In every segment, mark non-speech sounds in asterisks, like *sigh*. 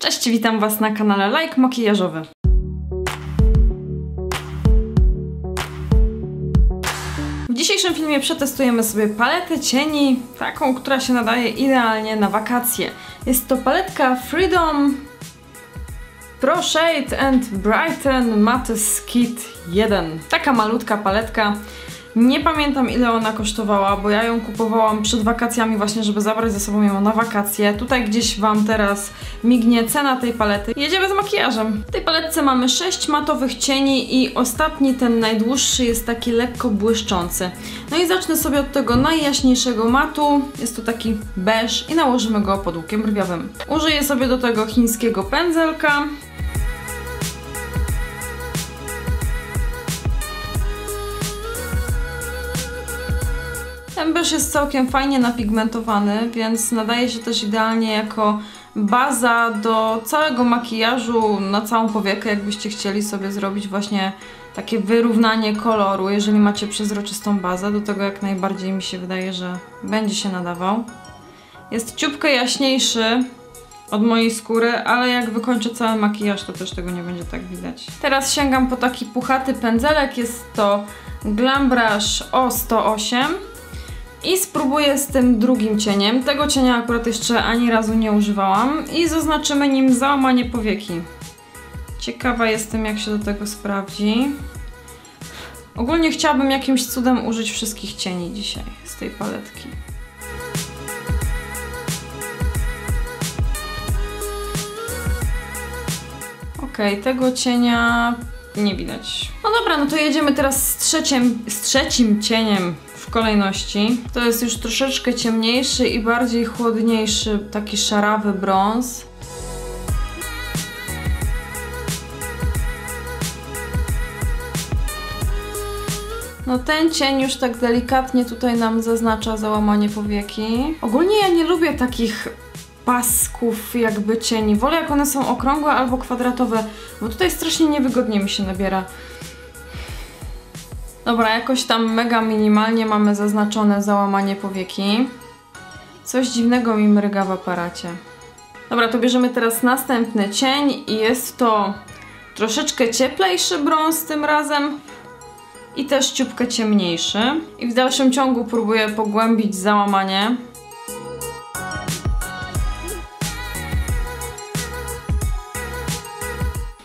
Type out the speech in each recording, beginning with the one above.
Cześć, witam Was na kanale Like Makijażowy. W dzisiejszym filmie przetestujemy sobie paletę cieni, taką, która się nadaje idealnie na wakacje. Jest to paletka Freedom Pro Shade and Brighten Matte Kit 1. Taka malutka paletka. Nie pamiętam ile ona kosztowała, bo ja ją kupowałam przed wakacjami właśnie, żeby zabrać ze sobą ją na wakacje. Tutaj gdzieś Wam teraz mignie cena tej palety. Jedziemy z makijażem. W tej paletce mamy 6 matowych cieni i ostatni, ten najdłuższy jest taki lekko błyszczący. No i zacznę sobie od tego najjaśniejszego matu. Jest to taki beż i nałożymy go pod łukiem brwiowym. Użyję sobie do tego chińskiego pędzelka. Ten jest całkiem fajnie napigmentowany, więc nadaje się też idealnie jako baza do całego makijażu na całą powiekę, jakbyście chcieli sobie zrobić właśnie takie wyrównanie koloru, jeżeli macie przezroczystą bazę, do tego jak najbardziej mi się wydaje, że będzie się nadawał. Jest ciupkę jaśniejszy od mojej skóry, ale jak wykończę cały makijaż, to też tego nie będzie tak widać. Teraz sięgam po taki puchaty pędzelek, jest to Glam Brush O108 i spróbuję z tym drugim cieniem. Tego cienia akurat jeszcze ani razu nie używałam. I zaznaczymy nim załamanie powieki. Ciekawa jestem, jak się do tego sprawdzi. Ogólnie chciałabym jakimś cudem użyć wszystkich cieni dzisiaj z tej paletki. Ok, tego cienia nie widać. No dobra, no to jedziemy teraz z trzecim, z trzecim cieniem kolejności. To jest już troszeczkę ciemniejszy i bardziej chłodniejszy, taki szarawy brąz. No ten cień już tak delikatnie tutaj nam zaznacza załamanie powieki. Ogólnie ja nie lubię takich pasków jakby cieni. Wolę jak one są okrągłe albo kwadratowe, bo tutaj strasznie niewygodnie mi się nabiera. Dobra, jakoś tam mega minimalnie mamy zaznaczone załamanie powieki. Coś dziwnego mi mryga w aparacie. Dobra, to bierzemy teraz następny cień i jest to troszeczkę cieplejszy brąz tym razem i też ciupkę ciemniejszy. I w dalszym ciągu próbuję pogłębić załamanie.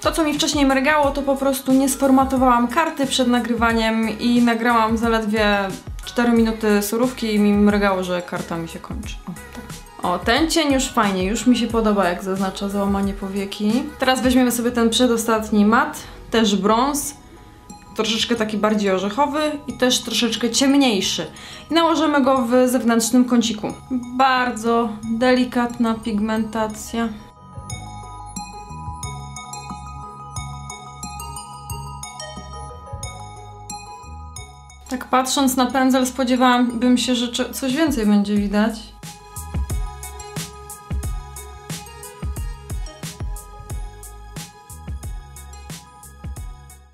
To, co mi wcześniej mrygało, to po prostu nie sformatowałam karty przed nagrywaniem i nagrałam zaledwie 4 minuty surówki i mi mrygało, że karta mi się kończy. O, tak. O, ten cień już fajnie, już mi się podoba, jak zaznacza załamanie powieki. Teraz weźmiemy sobie ten przedostatni mat, też brąz, troszeczkę taki bardziej orzechowy i też troszeczkę ciemniejszy. I nałożymy go w zewnętrznym kąciku. Bardzo delikatna pigmentacja. Tak patrząc na pędzel spodziewałabym się, że coś więcej będzie widać.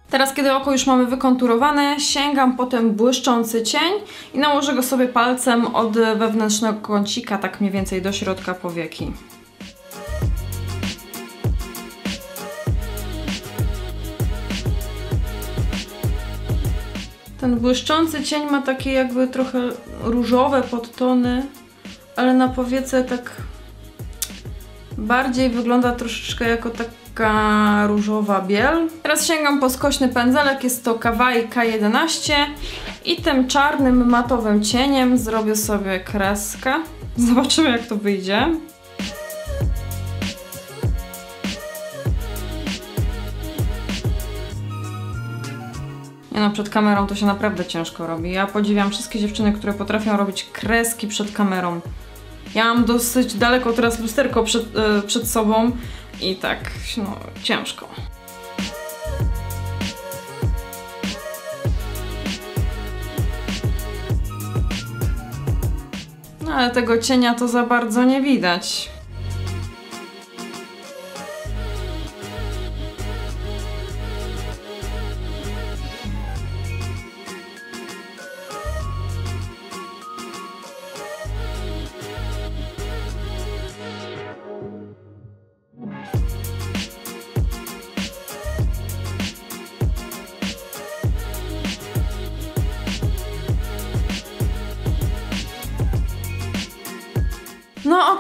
Teraz, kiedy oko już mamy wykonturowane, sięgam potem błyszczący cień i nałożę go sobie palcem od wewnętrznego kącika, tak mniej więcej do środka powieki. Ten błyszczący cień ma takie jakby trochę różowe podtony, ale na powiece tak bardziej wygląda troszeczkę jako taka różowa biel. Teraz sięgam po skośny pędzelek, jest to Kawaii K11 i tym czarnym matowym cieniem zrobię sobie kreskę. Zobaczymy jak to wyjdzie. Nie no, przed kamerą to się naprawdę ciężko robi. Ja podziwiam wszystkie dziewczyny, które potrafią robić kreski przed kamerą. Ja mam dosyć daleko teraz lusterko przed, yy, przed sobą i tak, no, ciężko. No ale tego cienia to za bardzo nie widać.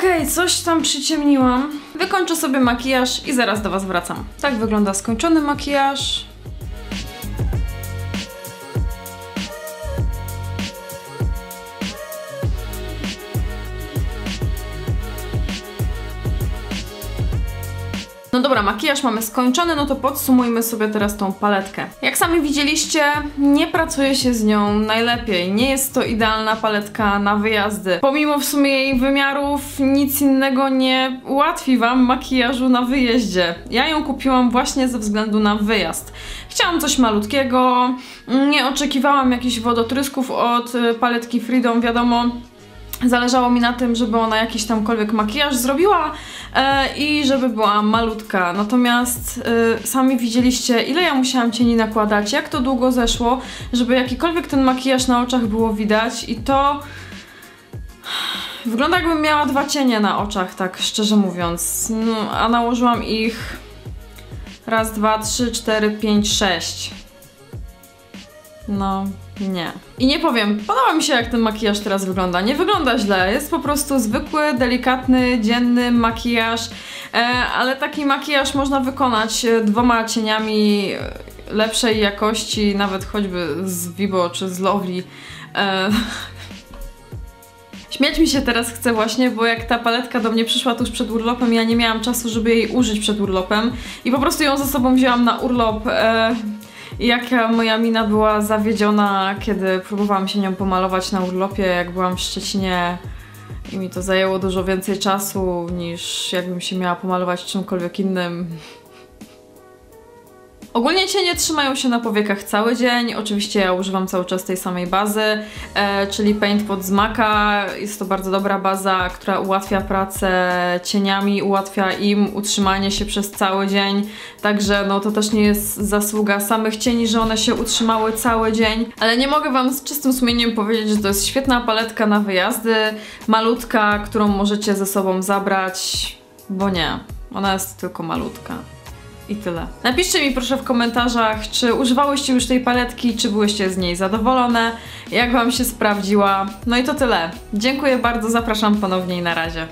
Okej, coś tam przyciemniłam. Wykończę sobie makijaż i zaraz do Was wracam. Tak wygląda skończony makijaż. No dobra, makijaż mamy skończony, no to podsumujmy sobie teraz tą paletkę. Jak sami widzieliście, nie pracuje się z nią najlepiej. Nie jest to idealna paletka na wyjazdy. Pomimo w sumie jej wymiarów, nic innego nie ułatwi Wam makijażu na wyjeździe. Ja ją kupiłam właśnie ze względu na wyjazd. Chciałam coś malutkiego, nie oczekiwałam jakichś wodotrysków od y, paletki Freedom, wiadomo. Zależało mi na tym, żeby ona jakiś tamkolwiek makijaż zrobiła e, i żeby była malutka. Natomiast e, sami widzieliście, ile ja musiałam cieni nakładać, jak to długo zeszło, żeby jakikolwiek ten makijaż na oczach było widać i to... *sighs* Wygląda jakbym miała dwa cienie na oczach, tak szczerze mówiąc. No, a nałożyłam ich raz, dwa, trzy, cztery, pięć, sześć. No, nie. I nie powiem, podoba mi się jak ten makijaż teraz wygląda. Nie wygląda źle, jest po prostu zwykły, delikatny, dzienny makijaż, e, ale taki makijaż można wykonać e, dwoma cieniami e, lepszej jakości, nawet choćby z Vibo czy z Lovely. *laughs* Śmiać mi się teraz chce właśnie, bo jak ta paletka do mnie przyszła tuż przed urlopem, ja nie miałam czasu, żeby jej użyć przed urlopem i po prostu ją ze sobą wzięłam na urlop. E, i jaka moja mina była zawiedziona, kiedy próbowałam się nią pomalować na urlopie, jak byłam w Szczecinie i mi to zajęło dużo więcej czasu niż jakbym się miała pomalować czymkolwiek innym. Ogólnie cienie trzymają się na powiekach cały dzień. Oczywiście ja używam cały czas tej samej bazy, e, czyli Paint pod Zmaka. Jest to bardzo dobra baza, która ułatwia pracę cieniami, ułatwia im utrzymanie się przez cały dzień. Także no to też nie jest zasługa samych cieni, że one się utrzymały cały dzień. Ale nie mogę Wam z czystym sumieniem powiedzieć, że to jest świetna paletka na wyjazdy. Malutka, którą możecie ze sobą zabrać, bo nie. Ona jest tylko malutka. I tyle. Napiszcie mi proszę w komentarzach, czy używałyście już tej paletki, czy byłyście z niej zadowolone, jak Wam się sprawdziła. No i to tyle. Dziękuję bardzo, zapraszam ponownie i na razie.